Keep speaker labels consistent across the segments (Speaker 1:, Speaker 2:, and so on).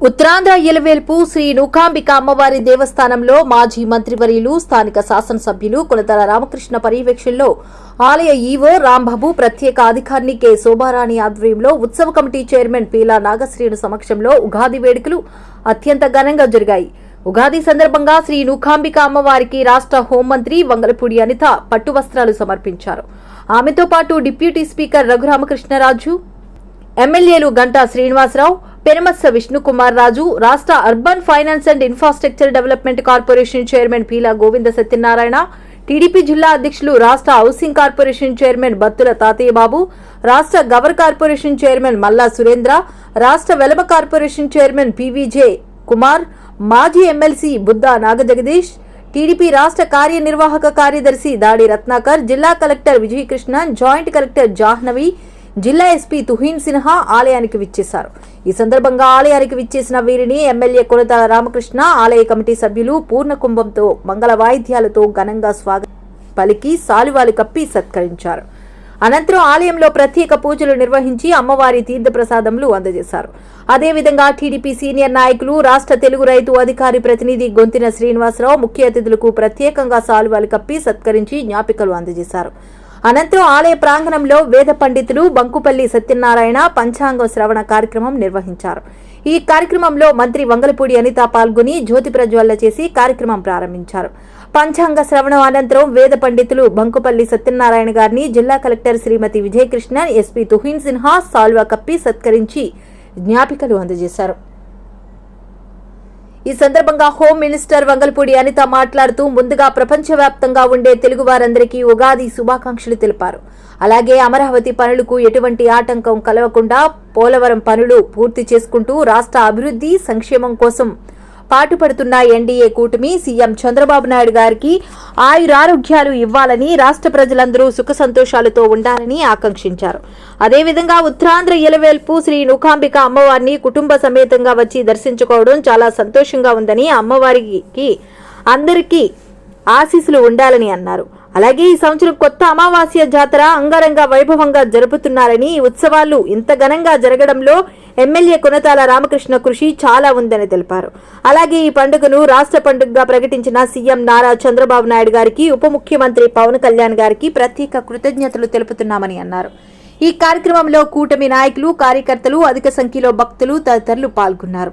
Speaker 1: ఉత్తరాంధ్ర ఎలవేల్పు శ్రీ నూకాంబిక అమ్మవారి దేవస్థానంలో మాజీ మంత్రివర్యులు స్థానిక శాసనసభ్యులు కులతల రామకృష్ణ పర్యవేక్షణలో ఆలయ ఈవో రాంబాబు ప్రత్యేక అధికారిని కె. శోభారాణి ఆధ్వర్యంలో ఉత్సవ కమిటీ చైర్మన్ పీలా నాగశ్రీను సమక్షంలో ఉగాది వేడుకలు అత్యంత ఘనంగా జరిగాయి. ఉగాది సందర్భంగా శ్రీ నూకాంబిక అమ్మవారికి రాష్ట్ర హోంమంత్రి వంగలపూడి అనిత పట్టు వస్త్రాలు సమర్పించారు. ఆమెతో పాటు డిప్యూటీ స్పీకర్ రఘురామకృష్ణరాజు ఎమ్మెల్యేలు గంటా శ్రీనివాసరావు పెనమత్స విష్ణుకుమార్ రాజు రాష్ట్ర urban finance and infrastructure development corporation chairman Peela Govinda Satyanarayana TDP జిల్లా అధ్యక్షులు రాష్ట్ర హౌసింగ్ కార్పొరేషన్ చైర్మన్ బత్తుల తాతయ్య బాబు రాష్ట్ర గవర్ కార్పొరేషన్ చైర్మన్ మల్లా సురేంద్ర రాష్ట్ర Velama corporation chairman PVJ Kumar మాజీ ఎమ్మెల్సీ బుద్దా నాగజగదీష్ టీడీపీ రాష్ట్ర కార్యనిర్వాహక కార్యదర్శి దాడి రత్నాకర్ జిల్లా collector Vijayakrishnan joint collector Jahnavi జిల్లా ఎస్పీ తుహీన్ సిన్హా ఆలయానికి విచ్చేశారు. ఈ సందర్భంగా ఆలయానికి విచ్చేసిన వీరిని ఎమ్మెల్యే కొనతాల రామకృష్ణ ఆలయ కమిటీ సభ్యులు పూర్ణ కుంభంతో మంగళ వాయిద్యాలతో ఘనంగా స్వాగతం పలికి సాలువాలు కప్పి సత్కరించారు. అనంతరం ఆలయంలో ప్రత్యేక పూజలు నిర్వహించి అమ్మవారి తీర్థప్రసాదములు అందజేశారు. అదేవిధంగా టీడీపీ సీనియర్ నాయకులు రాష్ట్ర తెలుగు రైతు అధికారి ప్రతినిధి గొంతిన శ్రీనివాసరావు ముఖ్య అతిథులకు ప్రత్యేకంగా సాలువాలు కప్పి సత్కరించి జ్ఞాపికలు అందజేశారు. అనంతరం ఆలయ ప్రాంగణంలో వేద పండితులు బంకుపల్లి సత్యనారాయణ పంచాంగ శ్రవణ కార్యక్రమం నిర్వహించారు. ఈ కార్యక్రమంలో మంత్రి వంగలపూడి అనిత పాల్గొని జ్యోతి ప్రజ్వల్ల చేసి కార్యక్రమం ప్రారంభించారు. పంచాంగ శ్రవణం అనంతరం వేద పండితులు బంకుపల్లి సత్యనారాయణ గారిని జిల్లా కలెక్టర్ శ్రీమతి విజయకృష్ణ ఎస్పీ తుహిన్ సిన్హా సాల్వా కప్పి సత్కరించి జ్ఞాపికలు అందజేశారు. ఈ సందర్భంగా హోం మినిస్టర్ వంగల్పూడి అనిత మాట్లాడుతూ ముందుగా ప్రపంచవ్యాప్తంగా ఉండే తెలుగు వారందరికీ ఉగాది శుభాకాంక్షలు తెలిపారు. అలాగే అమరావతి పనులకు ఎటువంటి ఆటంకం కలవకుండా పోలవరం పనులు పూర్తి చేసుకుంటూ రాష్ట్ర అభివృద్ధి సంక్షేమం కోసం పాటుపడుతున్న ఎన్డీఏ కూటమి సీఎం చంద్రబాబు నాయుడు గారికి ఆయురారోగ్యాలు ఇవ్వాలని రాష్ట్ర ప్రజలందరూ సుఖ సంతోషాలతో ఉండాలని ఆకాంక్షించారు. అదేవిధంగా ఉత్తరాంధ్ర ఎలవేల్పు శ్రీ నూకాంబిక అమ్మవారిని కుటుంబ సమేతంగా వచ్చి దర్శించుకోవడం చాలా సంతోషంగా ఉందని అమ్మవారికి అందరికీ ఆశీస్సులు ఉండాలని అన్నారు. అలాగే ఈ సంవత్సరం కొత్త అమావాస్య జాతర అంగరంగ వైభవంగా జరుపుతున్నారని ఉత్సవాలు ఇంత ఘనంగా జరగడంలో ఎమ్మెల్యే కొనతాల రామకృష్ణ కృషి చాలా ఉందని తెలిపారు అలాగే ఈ పండుగను రాష్ట్ర పండుగగా ప్రకటించిన సీఎం నారా చంద్రబాబు నాయుడు గారికి ఉప ముఖ్యమంత్రి పవన్ కళ్యాణ్ గారికి ప్రత్యేక కృతజ్ఞతలు తెలుపుతున్నామని అన్నారు ఈ కార్యక్రమంలో కూటమి నాయకులు కార్యకర్తలు అధిక సంఖ్యలో భక్తులు తదితరులు పాల్గొన్నారు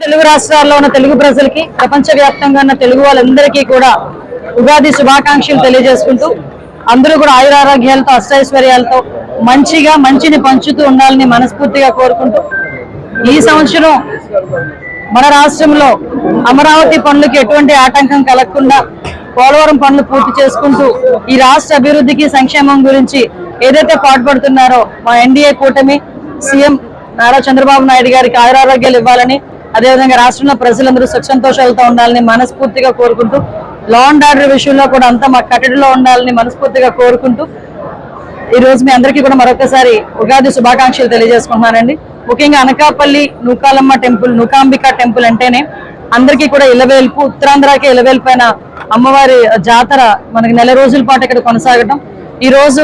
Speaker 2: తెలుగు రాష్ట్రాల్లో ఉన్న తెలుగు ప్రజలకి ప్రపంచ వ్యాప్తంగా ఉన్న తెలుగు వాళ్ళందరికీ కూడా ఉగాది శుభాకాంక్షలు తెలియజేసుకుంటూ అందరూ కూడా ఆయురారోగ్యాలతో అష్టైశ్వర్యాలతో మంచిగా మంచిని పంచుతూ ఉండాలని మనస్ఫూర్తిగా కోరుకుంటూ ఈ సంవత్సరం మన రాష్ట్రంలో అమరావతి పనులకి ఎటువంటి ఆటంకం కలగకుండా పోలవరం పనులు పూర్తి చేసుకుంటూ ఈ రాష్ట్ర అభివృద్ధికి సంక్షేమం గురించి ఏదైతే పాటుపడుతున్నారో మా ఎన్డీఏ కూటమి సీఎం నారా చంద్రబాబు నాయుడు గారికి ఆయురారోగ్యాలు ఇవ్వాలని అదేవిధంగా రాష్ట్రంలో ప్రజలందరూ సుఖ సంతోషాలతో ఉండాలని మనస్ఫూర్తిగా కోరుకుంటూ లా అండ్ ఆర్డర్ విషయంలో కూడా అంతా మా కట్టడిలో ఉండాలని మనస్ఫూర్తిగా కోరుకుంటూ ఈ రోజు మీ అందరికీ కూడా మరొకసారి ఉగాది శుభాకాంక్షలు తెలియజేసుకుంటున్నానండి. ముఖ్యంగా అనకాపల్లి నూకాలమ్మ టెంపుల్ నూకాంబిక టెంపుల్ అంటేనే అందరికీ కూడా ఇలవేల్పు ఉత్తరాంధ్రకి ఇలవేల్పైన అమ్మవారి జాతర మనకి నెల రోజుల పాటు ఇక్కడ కొనసాగటం. ఈరోజు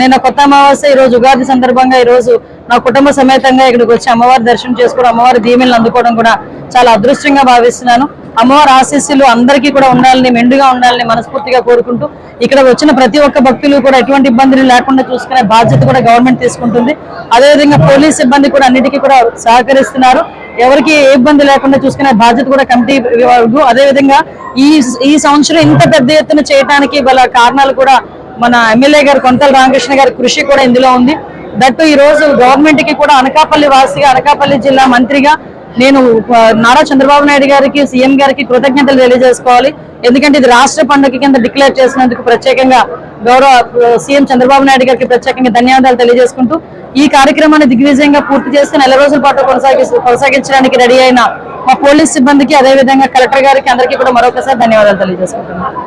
Speaker 2: నేను కొత్త అమావాస్య ఈ రోజు ఉగాది సందర్భంగా ఈ రోజు నా కుటుంబ సమేతంగా ఇక్కడికి వచ్చి అమ్మవారి దర్శనం చేసుకోవడం అమ్మవారి దీవెనలు అందుకోవడం కూడా చాలా అదృష్టంగా భావిస్తున్నాను. అమ్మవారి ఆశీస్సులు అందరికీ కూడా ఉండాలని మెండుగా ఉండాలని మనస్ఫూర్తిగా కోరుకుంటూ ఇక్కడ వచ్చిన ప్రతి ఒక్క భక్తులు కూడా ఎటువంటి ఇబ్బందులు లేకుండా చూసుకునే బాధ్యత కూడా గవర్నమెంట్ తీసుకుంటుంది. అదేవిధంగా పోలీస్ సిబ్బంది కూడా అన్నిటికీ కూడా సహకరిస్తున్నారు. ఎవరికి ఏ ఇబ్బంది లేకుండా చూసుకునే బాధ్యత కూడా కమిటీ వారు అదేవిధంగా ఈ ఈ సంవత్సరం ఇంత పెద్ద ఎత్తున చేయడానికి గల కారణాలు కూడా మన ఎమ్మెల్యే గారు కొంతల రామకృష్ణ గారి కృషి కూడా ఇందులో ఉంది. దట్టు ఈ రోజు గవర్నమెంట్కి కూడా అనకాపల్లి వాసిగా అనకాపల్లి జిల్లా మంత్రిగా నేను నారా చంద్రబాబు నాయుడు గారికి సీఎం గారికి కృతజ్ఞతలు తెలియజేసుకోవాలి. ఎందుకంటే ఇది రాష్ట్ర పండుగ కింద డిక్లేర్ చేసినందుకు ప్రత్యేకంగా గౌరవ సీఎం చంద్రబాబు నాయుడు గారికి ప్రత్యేకంగా ధన్యవాదాలు తెలియజేసుకుంటూ ఈ కార్యక్రమాన్ని దిగ్విజయంగా పూర్తి చేసి నెల రోజుల పాటు కొనసాగి కొనసాగించడానికి రెడీ అయిన మా పోలీస్ సిబ్బందికి అదేవిధంగా కలెక్టర్ గారికి అందరికీ కూడా మరొకసారి ధన్యవాదాలు తెలియజేసుకుంటున్నాను.